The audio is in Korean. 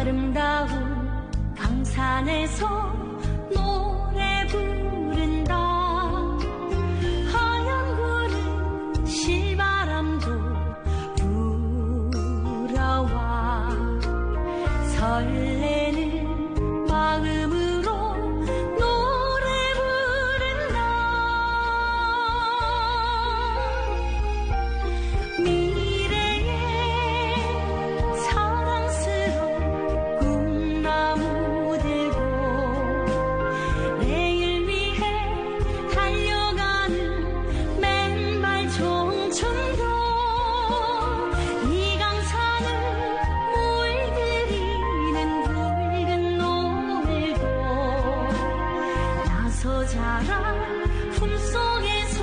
아름다운 강산에서 노 서자라. 품속에서